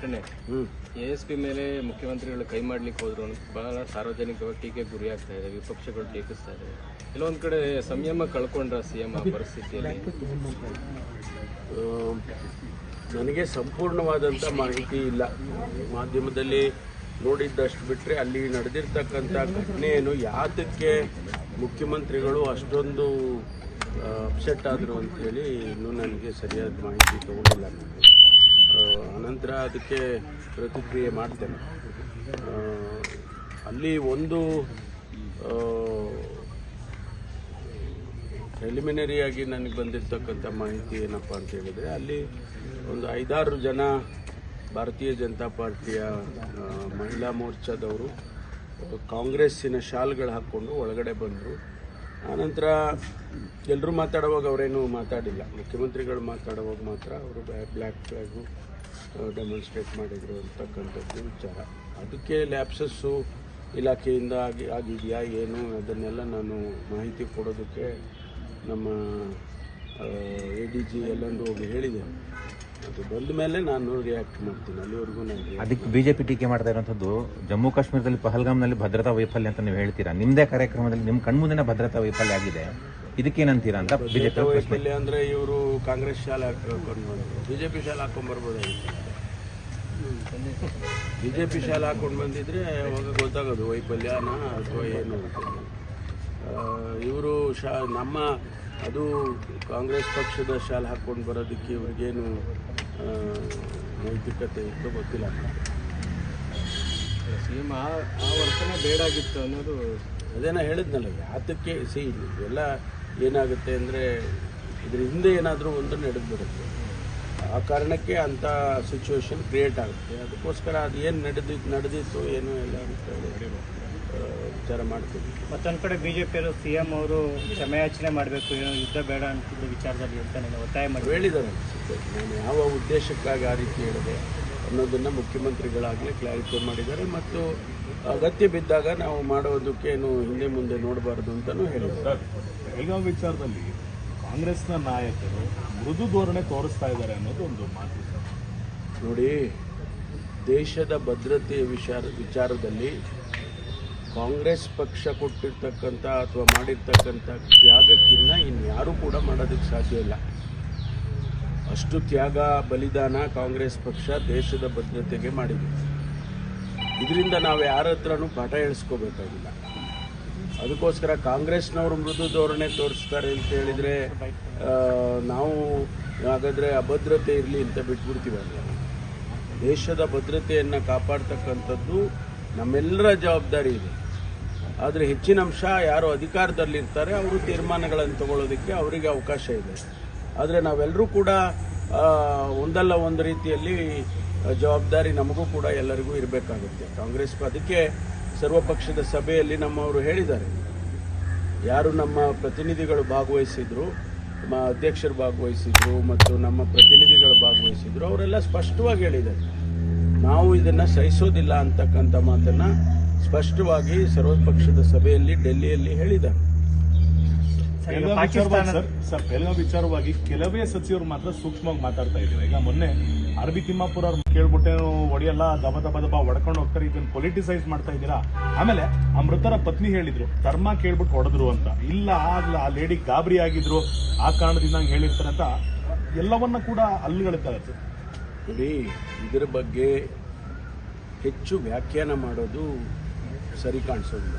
ಘಟನೆ ಹ್ಞೂ A S P ಮೇಲೆ ಮುಖ್ಯಮಂತ್ರಿಗಳು ಕೈ ಮಾಡ್ಲಿಕ್ಕೆ ಹೋದ್ರು ಬಹಳ ಸಾರ್ವಜನಿಕವಾಗಿ ಟೀಕೆ ಗುರಿ ಆಗ್ತಾ ಇದೆ ವಿಪಕ್ಷಗಳು ಟೀಕಿಸ್ತಾ ಇದೆ. ಕೆಲವೊಂದ್ ಕಡೆ ಸಂಯಮ ಕಳ್ಕೊಂಡ್ರ ಸಿಎಂ ಆ ಪರಿಸ್ಥಿತಿಯಲ್ಲಿ. ನನಗೆ ಸಂಪೂರ್ಣವಾದಂಥ ಮಾಹಿತಿ ಇಲ್ಲ. ಮಾಧ್ಯಮದಲ್ಲಿ ನೋಡಿದ್ದಷ್ಟು ಬಿಟ್ಟರೆ ಅಲ್ಲಿ ನಡೆದಿರ್ತಕ್ಕಂಥ ಘಟನೆಯನ್ನು ಯಾತಕ್ಕೆ ಮುಖ್ಯಮಂತ್ರಿಗಳು ಅಷ್ಟೊಂದು ಅಪ್ಸೆಟ್ ಆದರು ಅಂತೇಳಿ ಇನ್ನೂ ನನಗೆ ಸರಿಯಾದ ಮಾಹಿತಿ ತಗೊಂಡಿಲ್ಲ. ಅನಂತರ ಅದಕ್ಕೆ ಪ್ರತಿಕ್ರಿಯೆ ಮಾಡ್ತೇನೆ. ಅಲ್ಲಿ ಒಂದು ಪ್ರಿಲಿಮಿನರಿಯಾಗಿ ನನಗೆ ಬಂದಿರತಕ್ಕಂಥ ಮಾಹಿತಿ ಏನಪ್ಪ ಅಂತ ಹೇಳಿದರೆ, ಅಲ್ಲಿ ಒಂದು ಐದಾರು ಜನ ಭಾರತೀಯ ಜನತಾ ಪಾರ್ಟಿಯ ಮಹಿಳಾ ಮೋರ್ಚಾದವರು ಕಾಂಗ್ರೆಸ್ಸಿನ ಶಾಲ್ಗಳು ಹಾಕ್ಕೊಂಡು ಒಳಗಡೆ ಬಂದರು. ಆನಂತರ ಎಲ್ಲರೂ ಮಾತಾಡುವಾಗ ಅವರೇನು ಮಾತಾಡಿಲ್ಲ. ಮುಖ್ಯಮಂತ್ರಿಗಳು ಮಾತಾಡುವಾಗ ಮಾತ್ರ ಅವರು ಬ್ಲ್ಯಾಕ್ ಫ್ಲ್ಯಾಗು ಡೆಮಾನ್ಸ್ಟ್ರೇಟ್ ಮಾಡಿದರು ಅಂತಕ್ಕಂಥದ್ದು ವಿಚಾರ. ಅದಕ್ಕೆ ಲ್ಯಾಪ್ಸಸ್ಸು ಇಲಾಖೆಯಿಂದ ಆಗಿ, ಆಗಿದೆಯಾ ಏನು ಅದನ್ನೆಲ್ಲ ನಾನು ಮಾಹಿತಿ ಕೊಡೋದಕ್ಕೆ ನಮ್ಮ ಎ ಡಿ ಜಿ ಎಲ್ಲಂದು ಹೋಗಿ ಹೇಳಿದ್ದೇನೆ ಬಂದ ಮೇಲೆ ನಾನು ರಿಯಾಕ್ಟ್ ಮಾಡ್ತೀನಿ. ಅಲ್ಲಿವರೆಗೂ ಅದಕ್ಕೆ ಬಿಜೆಪಿ ಟೀಕೆ ಮಾಡ್ತಾ ಇರುವಂತದ್ದು ಜಮ್ಮು ಕಾಶ್ಮೀರದಲ್ಲಿ ಪಹಲ್ಗಾಮ್ನಲ್ಲಿ ಭದ್ರತಾ ವೈಫಲ್ಯ ಅಂತ ನೀವು ಹೇಳ್ತೀರಾ? ನಿಮ್ದೇ ಕಾರ್ಯಕ್ರಮದಲ್ಲಿ ನಿಮ್ ಕಣ್ಮುಂದಿನ ಭದ್ರತಾ ವೈಫಲ್ಯ ಆಗಿದೆ. ಇದಕ್ಕೇನಂತೀರಾ ಅಂತ ಬಿಜೆಪಿ ವೈಫಲ್ಯ ಅಂದರೆ ಇವರು ಕಾಂಗ್ರೆಸ್ ಶಾಲೆ ಹಾಕೊಂಡು ಬಂದರು. ಬಿ ಜೆ ಪಿ ಶಾಲೆ ಹಾಕೊಂಡ್ಬರ್ಬೋದಾಗಿತ್ತು ಬಿಜೆಪಿ ಶಾಲೆ ಹಾಕೊಂಡು ಬಂದಿದ್ರೆ ಅವಾಗ ಗೊತ್ತಾಗೋದು ವೈಫಲ್ಯನ ಅಥವಾ ಏನು ಇವರು ಶಾ ನಮ್ಮ ಅದು ಕಾಂಗ್ರೆಸ್ ಪಕ್ಷದ ಶಾಲೆ ಹಾಕ್ಕೊಂಡು ಬರೋದಕ್ಕೆ ಇವ್ರಿಗೇನು ನೈತಿಕತೆ ಇತ್ತು ಗೊತ್ತಿಲ್ಲ. ಸಿಎಂ ಆ ಆ ವರ್ಷನೇ ಬೇಡಾಗಿತ್ತು ಅನ್ನೋದು ಅದೇನ ಹೇಳಿದ್ನಲ್ಲ ಯಾತಕ್ಕೆ ಸಿ ಎಲ್ಲ ಏನಾಗುತ್ತೆ ಅಂದರೆ ಇದ್ರ ಹಿಂದೆ ಏನಾದರೂ ಒಂದು ನಡೆದ್ಬಿಡುತ್ತೆ. ಆ ಕಾರಣಕ್ಕೆ ಅಂಥ ಸಿಚುವೇಶನ್ ಕ್ರಿಯೇಟ್ ಆಗುತ್ತೆ. ಅದಕ್ಕೋಸ್ಕರ ಅದು ಏನು ನಡೆದಿತ್ತು ನಡೆದಿತ್ತು ಏನು ಎಲ್ಲ ಅಂತ ಹೇಳಿ. ವಿಚಾರ ಮಾಡ್ತೀವಿ. ಮತ್ತೊಂದು ಕಡೆ ಬಿಜೆಪಿಯವರು ಸಿಎಂ ಅವರು ಕ್ಷಮೆಯಾಚನೆ ಮಾಡಬೇಕು ಏನೋ ಯುದ್ಧ ಬೇಡ ಅಂತಿದ್ದ ವಿಚಾರದಲ್ಲಿ ಅಂತ ನಾನು ಒತ್ತಾಯ ಮಾಡಿ ಹೇಳಿದ್ದಾರೆ ನಾನು ಯಾವ ಉದ್ದೇಶಕ್ಕಾಗಿ ಆ ರೀತಿ ಹೇಳಿದೆ ಅನ್ನೋದನ್ನು ಮುಖ್ಯಮಂತ್ರಿಗಳಾಗಲೇ ಕ್ಲಾರಿಫೈ ಮಾಡಿದ್ದಾರೆ ಮತ್ತು ಅಗತ್ಯ ಬಿದ್ದಾಗ ನಾವು ಮಾಡೋದಕ್ಕೇನು ಹಿಂದೆ ಮುಂದೆ ನೋಡಬಾರ್ದು ಅಂತಲೂ ಹೇಳಿದ್ದಾರೆ. ಬೆಳಗಾವಿ ವಿಚಾರದಲ್ಲಿ ಕಾಂಗ್ರೆಸ್ನ ನಾಯಕರು ಮೃದು ಧೋರಣೆ ತೋರಿಸ್ತಾ ಇದ್ದಾರೆ ಅನ್ನೋದು ಒಂದು ಮಾತು ನೋಡಿ ದೇಶದ ಭದ್ರತೆಯ ವಿಚಾರ ವಿಚಾರದಲ್ಲಿ ಕಾಂಗ್ರೆಸ್ ಪಕ್ಷ ಕೊಟ್ಟಿರ್ತಕ್ಕಂಥ ಅಥವಾ ಮಾಡಿರ್ತಕ್ಕಂಥ ತ್ಯಾಗಕ್ಕಿಂತ ಇನ್ಯಾರೂ ಕೂಡ ಮಾಡೋದಕ್ಕೆ ಸಾಧ್ಯ ಇಲ್ಲ. ಅಷ್ಟು ತ್ಯಾಗ, ಬಲಿದಾನ ಕಾಂಗ್ರೆಸ್ ಪಕ್ಷ ದೇಶದ ಭದ್ರತೆಗೆ ಮಾಡಿದೆ. ಇದರಿಂದ ನಾವು ಯಾರ ಹತ್ರನೂ ಪಾಠ ಹೇಳಿಸ್ಕೋಬೇಕಾಗಿಲ್ಲ ಅದಕ್ಕೋಸ್ಕರ ಕಾಂಗ್ರೆಸ್ನವರು ಮೃದು ಧೋರಣೆ ತೋರಿಸ್ತಾರೆ ಅಂತ ಹೇಳಿದರೆ ನಾವು ಹಾಗಾದರೆ ಅಭದ್ರತೆ ಇರಲಿ ಅಂತ ಬಿಟ್ಬಿಡ್ತೀವಲ್ಲ ದೇಶದ ಭದ್ರತೆಯನ್ನು ಕಾಪಾಡ್ತಕ್ಕಂಥದ್ದು ನಮ್ಮೆಲ್ಲರ ಜವಾಬ್ದಾರಿ ಇದೆ. ಆದರೆ ಹೆಚ್ಚಿನ ಅಂಶ ಯಾರು ಅಧಿಕಾರದಲ್ಲಿರ್ತಾರೆ, ಅವರು ತೀರ್ಮಾನಗಳನ್ನು ತಗೊಳ್ಳೋದಕ್ಕೆ ಅವರಿಗೆ ಅವಕಾಶ ಇದೆ. ಆದರೆ ನಾವೆಲ್ಲರೂ ಕೂಡ ಒಂದಲ್ಲ ಒಂದು ರೀತಿಯಲ್ಲಿ ಜವಾಬ್ದಾರಿ ನಮಗೂ ಕೂಡ ಎಲ್ಲರಿಗೂ ಇರಬೇಕಾಗುತ್ತೆ. ಕಾಂಗ್ರೆಸ್ ಅದಕ್ಕೆ ಸರ್ವಪಕ್ಷದ ಸಭೆಯಲ್ಲಿ ನಮ್ಮವರು ಹೇಳಿದ್ದಾರೆ. ಯಾರು ನಮ್ಮ ಪ್ರತಿನಿಧಿಗಳು ಭಾಗವಹಿಸಿದ್ರು, ನಮ್ಮ ಅಧ್ಯಕ್ಷರು ಭಾಗವಹಿಸಿದ್ರು ಮತ್ತು ನಮ್ಮ ಪ್ರತಿನಿಧಿಗಳು ಭಾಗವಹಿಸಿದ್ರು, ಅವರೆಲ್ಲ ಸ್ಪಷ್ಟವಾಗಿ ಹೇಳಿದ್ದಾರೆ. ನಾವು ಇದನ್ನು ಸಹಿಸೋದಿಲ್ಲ ಅಂತಕ್ಕಂಥ ಮಾತನ್ನು ಸ್ಪಷ್ಟವಾಗಿ ಸರ್ವಪಕ್ಷದ ಸಭೆಯಲ್ಲಿ ಡೆಲ್ಲಿಯಲ್ಲಿ ಹೇಳಿದ್ದಾರೆ. ಸರ್, ಬೆಳಗಾವಿ ವಿಚಾರವಾಗಿ ಪಾಕಿಸ್ತಾನ ಸರ್ ಸರ್ ವಿಚಾರವಾಗಿ ಕೆಲವೇ ಸಚಿವರು ಮಾತ್ರ ಸೂಕ್ಷ್ಮವಾಗಿ ಮಾತಾಡ್ತಾ ಇದ್ದಾರೆ? ಈಗ ಮೊನ್ನೆ ಅರಬಿ ತಿಮ್ಮಾಪುರ ಅವ್ರು ಕೇಳ್ಬಿಟ್ಟೆ ಒಡೆಯಲ್ಲ ದಬ ದಬ ದಬ ಹೊಡ್ಕೊಂಡು ಹೋಗ್ತಾರೆ ಇದನ್ನ ಪೊಲಿಟಿಸೈಸ್ ಮಾಡ್ತಾ ಇದ್ದೀರಾ? ಆಮೇಲೆ ಆ ಮೃತರ ಪತ್ನಿ ಹೇಳಿದ್ರು ಧರ್ಮ ಕೇಳ್ಬಿಟ್ಟು ಹೊಡೆದ್ರು ಅಂತ. ಇಲ್ಲ ಆಗ್ಲ ಆ ಲೇಡಿ ಗಾಬರಿ ಆಗಿದ್ರು ಆ ಕಾರಣದಿಂದ ಹೇಳಿರ್ತಾರಂತ ಹೇಳಿರ್ತಾರೆ ಅಂತ ಎಲ್ಲವನ್ನ ಕೂಡ ಅಲ್ಲುಗಳಿದ್ದಾರೆ ಸರ್. ನೋಡಿ ಇದರ ಬಗ್ಗೆ ಹೆಚ್ಚು ವ್ಯಾಖ್ಯಾನ ಮಾಡೋದು ಸರಿ ಕಾಣಿಸೋದಿಲ್ಲ.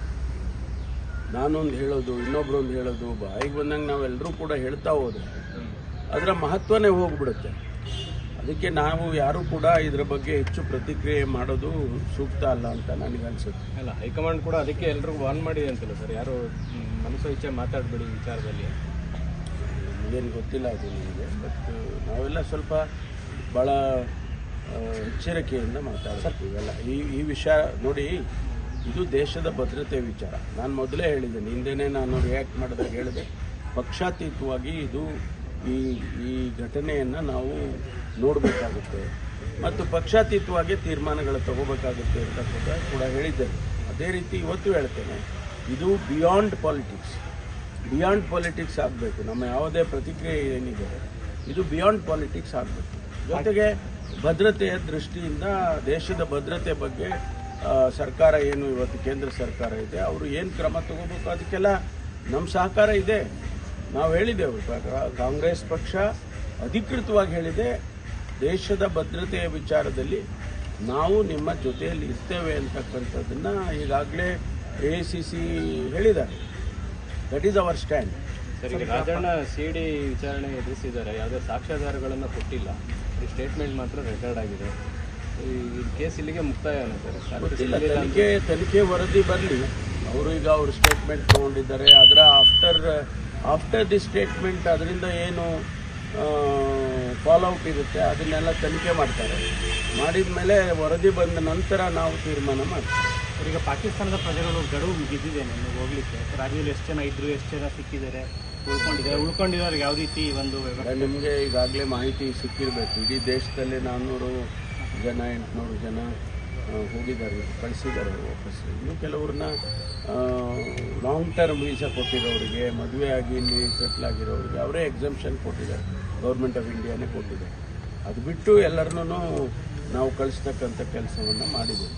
ನಾನೊಂದು ಹೇಳೋದು ಇನ್ನೊಬ್ರೊಂದು ಹೇಳೋದು ಬಾಯಿಗೆ ಬಂದಂಗೆ ನಾವೆಲ್ಲರೂ ಕೂಡ ಹೇಳ್ತಾ ಹೋದ್ರೆ ಅದರ ಮಹತ್ವನೇ ಹೋಗ್ಬಿಡುತ್ತೆ. ಅದಕ್ಕೆ ನಾವು ಯಾರೂ ಕೂಡ ಇದರ ಬಗ್ಗೆ ಹೆಚ್ಚು ಪ್ರತಿಕ್ರಿಯೆ ಮಾಡೋದು ಸೂಕ್ತ ಅಲ್ಲ ಅಂತ ನನಗೆ ಅನಿಸುತ್ತೆ ಅಲ್ಲ ಹೈಕಮಾಂಡ್ ಕೂಡ ಅದಕ್ಕೆ ಎಲ್ರಿಗೂ ವಾರ್ನ್ ಮಾಡಿದೆ ಅಂತಲ್ಲ ಸರ್ ಯಾರು ಮನಸ್ಸು ಇಚ್ಛೆ ಮಾತಾಡಬೇಡಿ ವಿಚಾರದಲ್ಲಿ ಏನು ಗೊತ್ತಿಲ್ಲ ಅದು ನನಗೆ ಬಟ್ ನಾವೆಲ್ಲ ಸ್ವಲ್ಪ ಭಾಳ ಎಚ್ಚರಿಕೆಯಿಂದ ಮಾತಾಡ್ತೀವಿ ಇವೆಲ್ಲ. ಈ ಈ ವಿಷಯ ನೋಡಿ ಇದು ದೇಶದ ಭದ್ರತೆ ವಿಚಾರ. ನಾನು ಮೊದಲೇ ಹೇಳಿದ್ದೇನೆ ಹಿಂದೆನೇ ನಾನು ರಿಯಾಕ್ಟ್ ಮಾಡಿದಾಗ ಹೇಳಿದೆ ಪಕ್ಷಾತೀತವಾಗಿ ಇದು ಈ ಈ ಘಟನೆಯನ್ನು ನಾವು ನೋಡಬೇಕಾಗುತ್ತೆ ಮತ್ತು ಪಕ್ಷಾತೀತವಾಗಿ ತೀರ್ಮಾನಗಳು ತಗೋಬೇಕಾಗುತ್ತೆ ಅಂತ ಕೂಡ ಕೂಡ ಹೇಳಿದ್ದೇನೆ. ಅದೇ ರೀತಿ ಇವತ್ತು ಹೇಳ್ತೇನೆ ಇದು ಬಿಯಾಂಡ್ ಪಾಲಿಟಿಕ್ಸ್ ಬಿಯಾಂಡ್ ಪಾಲಿಟಿಕ್ಸ್ ಆಗಬೇಕು. ನಮ್ಮ ಯಾವುದೇ ಪ್ರತಿಕ್ರಿಯೆ ಏನಿದೆ ಇದು ಬಿಯಾಂಡ್ ಪಾಲಿಟಿಕ್ಸ್ ಆಗಬೇಕು. ಜೊತೆಗೆ ಭದ್ರತೆಯ ದೃಷ್ಟಿಯಿಂದ ದೇಶದ ಭದ್ರತೆ ಬಗ್ಗೆ ಸರ್ಕಾರ ಏನು ಇವತ್ತು ಕೇಂದ್ರ ಸರ್ಕಾರ ಇದೆ, ಅವರು ಏನು ಕ್ರಮ ತಗೋಬೇಕು, ಅದಕ್ಕೆಲ್ಲ ನಮ್ಮ ಸಹಕಾರ ಇದೆ. ನಾವು ಹೇಳಿದ್ದೇವೆ ಕಾಂಗ್ರೆಸ್ ಪಕ್ಷ ಅಧಿಕೃತವಾಗಿ ಹೇಳಿದೆ, ದೇಶದ ಭದ್ರತೆಯ ವಿಚಾರದಲ್ಲಿ ನಾವು ನಿಮ್ಮ ಜೊತೆಯಲ್ಲಿ ಇರ್ತೇವೆ ಅಂತಕ್ಕಂಥದ್ದನ್ನು ಈಗಾಗಲೇ ಎ ಸಿ ಸಿ ಹೇಳಿದ್ದಾರೆ. That is our stand sir ಈಗ ರಾಜಣ್ಣ ಸಿ ಡಿ ವಿಚಾರಣೆ ಎದುರಿಸಿದ್ದಾರೆ. ಯಾವುದೇ ಸಾಕ್ಷ್ಯಾಧಾರಗಳನ್ನು ಕೊಟ್ಟಿಲ್ಲ. ಈ ಸ್ಟೇಟ್ಮೆಂಟ್ ಮಾತ್ರ ರೆಕಾರ್ಡ್ ಆಗಿದೆ. ಈ ಕೇಸ್ ಇಲ್ಲಿಗೆ ಮುಕ್ತಾಯ ಅನ್ನೋ ಸರ್ ಗೊತ್ತಿಲ್ಲ. ತನಿಖೆ ತನಿಖೆ ವರದಿ ಬರಲಿ ಅವರು ಈಗ ಅವರು ಸ್ಟೇಟ್ಮೆಂಟ್ ತೊಗೊಂಡಿದ್ದಾರೆ. ಅದರ ಆಫ್ಟರ್ ಆಫ್ಟರ್ ದಿ ಸ್ಟೇಟ್ಮೆಂಟ್ ಅದರಿಂದ ಏನು ಫಾಲೋಔಟ್ ಇರುತ್ತೆ ಅದನ್ನೆಲ್ಲ ತನಿಖೆ ಮಾಡ್ತಾರೆ. ಮಾಡಿದ ಮೇಲೆ ವರದಿ ಬಂದ ನಂತರ ನಾವು ತೀರ್ಮಾನ ಮಾಡ್ತೀವಿ. ಈಗ ಪಾಕಿಸ್ತಾನದ ಪ್ರಜೆಗಳು ಗಡುವು ಮುಗಿದಿದೆ. ನಿಮಗೆ ಹೋಗ್ಲಿಕ್ಕೆ. ರಾಜ್ಯದಲ್ಲಿ ಎಷ್ಟು ಜನ ಇದ್ರು ಎಷ್ಟು ಜನ ಸಿಕ್ಕಿದ್ದಾರೆ? ಉಳ್ಕೊಂಡಿದ್ದಾರೆ. ಉಳ್ಕೊಂಡಿರೋರಿಗೆ ಯಾವ ರೀತಿ ಒಂದು ವ್ಯವಸ್ಥೆ? ನಿಮಗೆ ಈಗಾಗಲೇ ಮಾಹಿತಿ ಸಿಕ್ಕಿರಬೇಕು. ಇಡೀ ದೇಶದಲ್ಲಿ ನಾನ್ನೂರು ಜನ ಎಂಟುನೂರು ಜನ ಹೋಗಿದ್ದಾರೆ ಕಳಿಸಿದ್ದಾರೆ ವಾಪಸ್. ಇನ್ನು ಕೆಲವ್ರನ್ನ ಲಾಂಗ್ ಟರ್ಮ್ ವೀಸಾ ಕೊಟ್ಟಿರೋರಿಗೆ ಮದುವೆ ಆಗಿ ಇಲ್ಲಿ ಸೆಟ್ಲ್ ಆಗಿರೋರಿಗೆ ಅವರೇ ಎಕ್ಸಮ್ಷನ್ ಕೊಟ್ಟಿದ್ದಾರೆ. ಗೌರ್ಮೆಂಟ್ ಆಫ್ ಇಂಡಿಯಾನೇ ಕೊಟ್ಟಿದೆ ಅದು ಬಿಟ್ಟು ಎಲ್ಲರನ್ನೂ ನಾವು ಕಳಿಸ್ತಕ್ಕಂಥ ಕೆಲಸವನ್ನು ಮಾಡಿದ್ದೇವೆ.